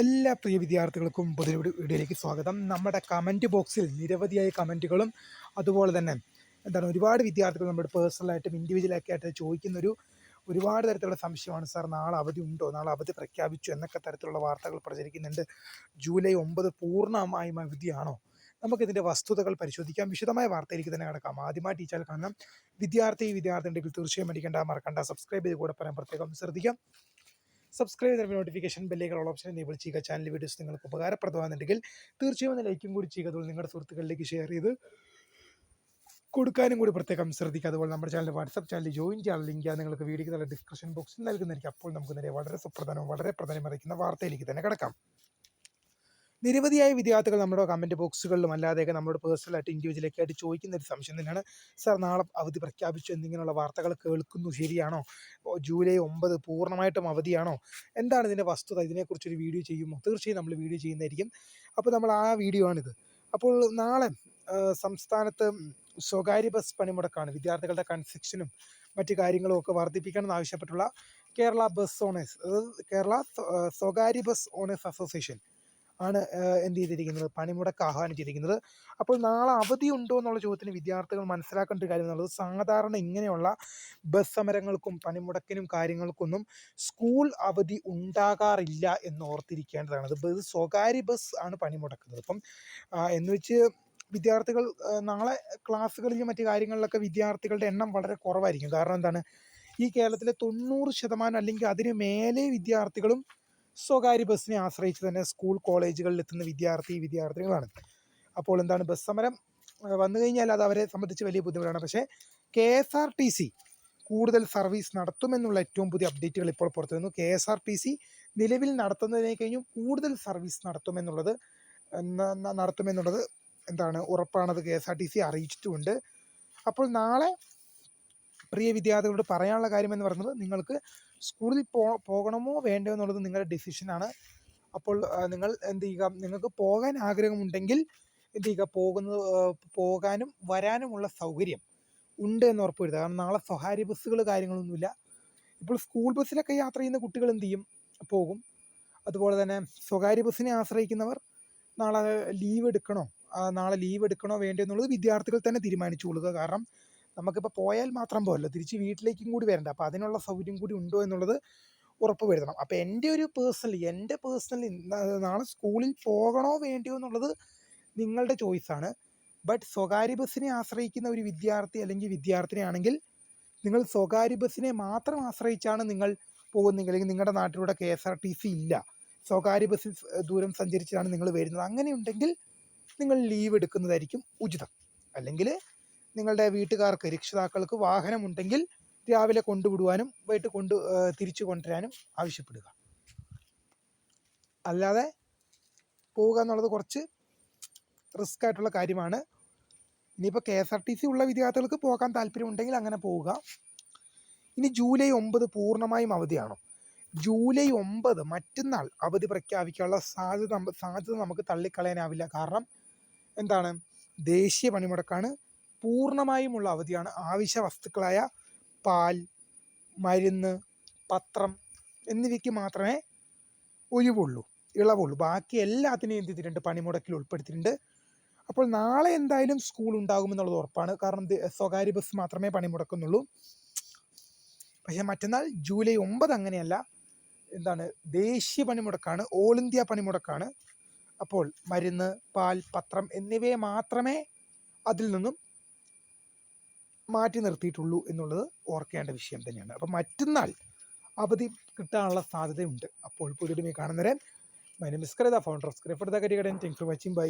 എല്ലാ പ്രിയ വിദ്യാർത്ഥികൾക്കും പുതിയ വീഡിയോയിലേക്ക് സ്വാഗതം. നമ്മുടെ കമന്റ് ബോക്സിൽ നിരവധിയായ കമന്റുകളും അതുപോലെ തന്നെ എന്താണ് ഒരുപാട് വിദ്യാർത്ഥികൾ നമ്മുടെ പേഴ്സണലായിട്ടും ഇൻഡിവിജ്വലൊക്കെ ആയിട്ട് ചോദിക്കുന്നൊരു ഒരുപാട് തരത്തിലുള്ള സംശയമാണ്. സാർ നാളെ അവധി ഉണ്ടോ? നാളെ അവധി പ്രഖ്യാപിച്ചു എന്നൊക്കെ തരത്തിലുള്ള വാർത്തകൾ പ്രചരിക്കുന്നുണ്ട്. ജൂലൈ ഒമ്പത് പൂർണമായും അവധിയാണോ? നമുക്കിതിന്റെ വസ്തുതകൾ പരിശോധിക്കാം. വിശദമായ വാർത്തയിലേക്ക് തന്നെ കിടക്കാം. ആദ്യമായി ടീച്ചർ കാണണം വിദ്യാർത്ഥി വിദ്യാർത്ഥി ഉണ്ടെങ്കിൽ തീർച്ചയായും അടിക്കേണ്ട മറക്കണ്ട. സബ്സ്ക്രൈബ് ചെയ്ത് കൂടെ പറയാൻ പ്രത്യേകം ശ്രദ്ധിക്കാം. സബ്സ്ക്രൈബ് ചെയ്ത നോട്ടിഫിക്കേഷൻ ബെല്ലേക്കുള്ള ഓപ്ഷൻ എനേബിൾ ചെയ്യുക. ചാനൽ വീഡിയോസ് നിങ്ങൾക്ക് ഉപകാരപ്രദമാകുന്നുണ്ടെങ്കിൽ തീർച്ചയായും ലൈക്കും കൂടി ചെയ്യുക. അതുപോലെ നിങ്ങളുടെ സുഹൃത്തുക്കളിലേക്ക് ഷെയർ ചെയ്ത് കൊടുക്കാനും കൂടി പ്രത്യേകം ശ്രദ്ധിക്കുക. അതുപോലെ നമ്മുടെ ചാനൽ വാട്സപ്പ് ചാനൽ ജോയിൻ ചെയ്യാനുള്ള ലിങ്ക് നിങ്ങൾക്ക് നല്ല ഡിസ്ക്രിപ്ഷൻ ബോക്സിൽ നൽകുന്നതായിരിക്കും. അപ്പോൾ നമുക്ക് നേരെ വളരെ സുപ്രധാനവും വളരെ പ്രധാനമറിയിക്കുന്ന വാർത്തയിലേക്ക് തന്നെ കിടക്കാം. നിരവധിയായ വിദ്യാർത്ഥികൾ നമ്മുടെ കമന്റ് ബോക്സുകളിലും അല്ലാതെയൊക്കെ നമ്മുടെ പേഴ്സണലായിട്ട് ഇൻഡിവിജ്വലൊക്കെ ആയിട്ട് ചോദിക്കുന്ന ഒരു സംശയം തന്നെയാണ്. സാർ നാളെ അവധി പ്രഖ്യാപിച്ചു എന്നിങ്ങനെയുള്ള വാർത്തകൾ കേൾക്കുന്നു ശരിയാണോ? ജൂലൈ ഒമ്പത് പൂർണമായിട്ടും അവധിയാണോ? എന്താണ് ഇതിന്റെ വസ്തുത? ഇതിനെക്കുറിച്ചൊരു വീഡിയോ ചെയ്യുമോ? തീർച്ചയായും നമ്മൾ വീഡിയോ ചെയ്യുന്നതായിരിക്കും. അപ്പോൾ നമ്മൾ ആ വീഡിയോ ആണിത്. അപ്പോൾ നാളെ സംസ്ഥാനത്ത് സ്വകാര്യ ബസ് പണിമുടക്കാണ്. വിദ്യാർത്ഥികളുടെ കൺസെക്ഷനും മറ്റു കാര്യങ്ങളും ഒക്കെ വർദ്ധിപ്പിക്കണം ആവശ്യപ്പെട്ടുള്ള കേരള ബസ് ഓണേഴ്സ് അതായത് കേരള സ്വകാര്യ ബസ് ഓണേഴ്സ് അസോസിയേഷൻ ആണ് എന്ത് ചെയ്തിരിക്കുന്നത്? പണിമുടക്ക് ആഹ്വാനം ചെയ്തിരിക്കുന്നത് അപ്പോൾ നാളെ അവധി ഉണ്ടോ എന്നുള്ള ചോദ്യത്തിന് വിദ്യാർത്ഥികൾ മനസ്സിലാക്കേണ്ട ഒരു കാര്യം എന്നുള്ളത് സാധാരണ ഇങ്ങനെയുള്ള ബസ് സമരങ്ങൾക്കും പണിമുടക്കിനും കാര്യങ്ങൾക്കൊന്നും സ്കൂൾ അവധി ഉണ്ടാകാറില്ല എന്ന് ഓർത്തിരിക്കേണ്ടതാണ്. ബസ് സ്വകാര്യ ബസ് ആണ് പണിമുടക്കുന്നത്. അപ്പം എന്ന് വെച്ച് വിദ്യാർത്ഥികൾ നാളെ ക്ലാസ്സുകളിലും മറ്റു കാര്യങ്ങളിലൊക്കെ വിദ്യാർത്ഥികളുടെ എണ്ണം വളരെ കുറവായിരിക്കും. കാരണം എന്താണ്? ഈ കേരളത്തിലെ തൊണ്ണൂറ് ശതമാനം അല്ലെങ്കിൽ അതിന് മേലെ വിദ്യാർത്ഥികളും സ്വകാര്യ ബസ്സിനെ ആശ്രയിച്ച് തന്നെ സ്കൂൾ കോളേജുകളിൽ എത്തുന്ന വിദ്യാർത്ഥി വിദ്യാർത്ഥികളാണ്. അപ്പോൾ എന്താണ് ബസ് സമരം വന്നു കഴിഞ്ഞാൽ അത് അവരെ സംബന്ധിച്ച് വലിയ ബുദ്ധിമുട്ടാണ്. പക്ഷേ K S R T C കൂടുതൽ സർവീസ് നടത്തുമെന്നുള്ള ഏറ്റവും പുതിയ അപ്ഡേറ്റുകൾ ഇപ്പോൾ പുറത്തു വന്നു K S R T C നിലവിൽ നടത്തുന്നതിനെ കഴിഞ്ഞും കൂടുതൽ സർവീസ് നടത്തുമെന്നുള്ളത് നടത്തുമെന്നുള്ളത് എന്താണ് ഉറപ്പാണത് K S R T C അറിയിച്ചിട്ടുമുണ്ട്. അപ്പോൾ നാളെ പ്രിയ വിദ്യാർത്ഥികളോട് പറയാനുള്ള കാര്യം എന്ന് പറയുന്നത് നിങ്ങൾക്ക് സ്കൂളിൽ പോ പോകണമോ വേണ്ടോ എന്നുള്ളത് നിങ്ങളുടെ ഡിസിഷനാണ് അപ്പോൾ നിങ്ങൾ എന്ത് ചെയ്യുക? നിങ്ങൾക്ക് പോകാൻ ആഗ്രഹമുണ്ടെങ്കിൽ എന്ത് ചെയ്യുക? പോകുന്നത് പോകാനും വരാനുമുള്ള സൗകര്യം ഉണ്ട് എന്ന് ഉറപ്പുവരുത്തുക. കാരണം നാളെ സ്വകാര്യ ബസ്സുകൾ കാര്യങ്ങളൊന്നുമില്ല. ഇപ്പോൾ സ്കൂൾ ബസ്സിലൊക്കെ യാത്ര ചെയ്യുന്ന കുട്ടികൾ എന്ത് ചെയ്യും? പോകും. അതുപോലെ തന്നെ സ്വകാര്യ ബസ്സിനെ ആശ്രയിക്കുന്നവർ നാളെ ലീവ് എടുക്കണോ? നാളെ ലീവ് എടുക്കണോ വേണ്ടോ എന്നുള്ളത് വിദ്യാർത്ഥികൾ തന്നെ തീരുമാനിച്ചു കാരണം നമുക്കിപ്പോൾ പോയാൽ മാത്രം പോരല്ലോ. തിരിച്ച് വീട്ടിലേക്കും കൂടി വരണ്ട. അപ്പോൾ അതിനുള്ള സൗകര്യം കൂടി ഉണ്ടോ എന്നുള്ളത് ഉറപ്പ് വരുത്തണം. അപ്പോൾ എന്റെ ഒരു പേഴ്സണലി എന്റെ പേഴ്സണലി നാളെ സ്കൂളിൽ പോകണോ വേണ്ടിയോ എന്നുള്ളത് നിങ്ങളുടെ ചോയ്സാണ് ബട്ട് സ്വകാര്യ ബസ്സിനെ ആശ്രയിക്കുന്ന ഒരു വിദ്യാർത്ഥി അല്ലെങ്കിൽ വിദ്യാർത്ഥിനിയാണെങ്കിൽ നിങ്ങൾ സ്വകാര്യ ബസ്സിനെ മാത്രം ആശ്രയിച്ചാണ് നിങ്ങൾ പോകുന്നെങ്കിൽ അല്ലെങ്കിൽ നിങ്ങളുടെ നാട്ടിലൂടെ K S R T C ഇല്ല. സ്വകാര്യ ബസ്സിൽ ദൂരം സഞ്ചരിച്ചാണ് നിങ്ങൾ വരുന്നത്. അങ്ങനെയുണ്ടെങ്കിൽ നിങ്ങൾ ലീവ് എടുക്കുന്നതായിരിക്കും ഉചിതം. അല്ലെങ്കിൽ നിങ്ങളുടെ വീട്ടുകാർക്ക് രക്ഷിതാക്കൾക്ക് വാഹനമുണ്ടെങ്കിൽ രാവിലെ കൊണ്ടുവിടുവാനും വൈകിട്ട് കൊണ്ട് തിരിച്ചു കൊണ്ടുവരാനും ആവശ്യപ്പെടുക. അല്ലാതെ പോവുക എന്നുള്ളത് കുറച്ച് റിസ്ക് ആയിട്ടുള്ള കാര്യമാണ്. ഇനിയിപ്പോൾ K S R T C ഉള്ള വിദ്യാർത്ഥികൾക്ക് പോകാൻ താല്പര്യമുണ്ടെങ്കിൽ അങ്ങനെ പോവുക. ഇനി ജൂലൈ ഒമ്പത് പൂർണമായും അവധിയാണോ? ജൂലൈ ഒമ്പത് മറ്റന്നാൾ അവധി പ്രഖ്യാപിക്കാനുള്ള സാധ്യത സാധ്യത നമുക്ക് തള്ളിക്കളയാനാവില്ല. കാരണം എന്താണ്? ദേശീയ പണിമുടക്കാണ്. പൂർണമായുമുള്ള അവധിയാണ് ആവശ്യ വസ്തുക്കളായ പാൽ മരുന്ന് പത്രം എന്നിവയ്ക്ക് മാത്രമേ ഒഴിവുള്ളൂ ഇളവുള്ളൂ. ബാക്കി എല്ലാത്തിനെയും എന്ത് ചെയ്തിട്ടുണ്ട്? പണിമുടക്കിൽ ഉൾപ്പെടുത്തിയിട്ടുണ്ട്. അപ്പോൾ നാളെ എന്തായാലും സ്കൂൾ ഉണ്ടാകുമെന്നുള്ളത് ഉറപ്പാണ്. കാരണം സ്വകാര്യ ബസ് മാത്രമേ പണിമുടക്കുന്നുള്ളൂ. പക്ഷേ മറ്റന്നാൾ ജൂലൈ ഒമ്പത് അങ്ങനെയല്ല എന്താണ് ദേശീയ പണിമുടക്കാണ് ഓൾ ഇന്ത്യ പണിമുടക്കാണ്. അപ്പോൾ മരുന്ന് പാൽ പത്രം എന്നിവയെ മാത്രമേ അതിൽ നിന്നും മാറ്റി നിർത്തിയിട്ടുള്ളൂ എന്നുള്ളത് ഓർക്കേണ്ട വിഷയം തന്നെയാണ്. അപ്പം മറ്റന്നാൾ അവധി കിട്ടാനുള്ള സാധ്യതയുണ്ട്. അപ്പോൾ പുതിയ കാണുന്നവരെ മൈ നെയിം ഇസ് കറിത ഫൗണ്ടർ സ്ക്രിഫർ ദ കരികടൻ താങ്ക്സ് ഫോർ വാച്ചിങ് ബൈ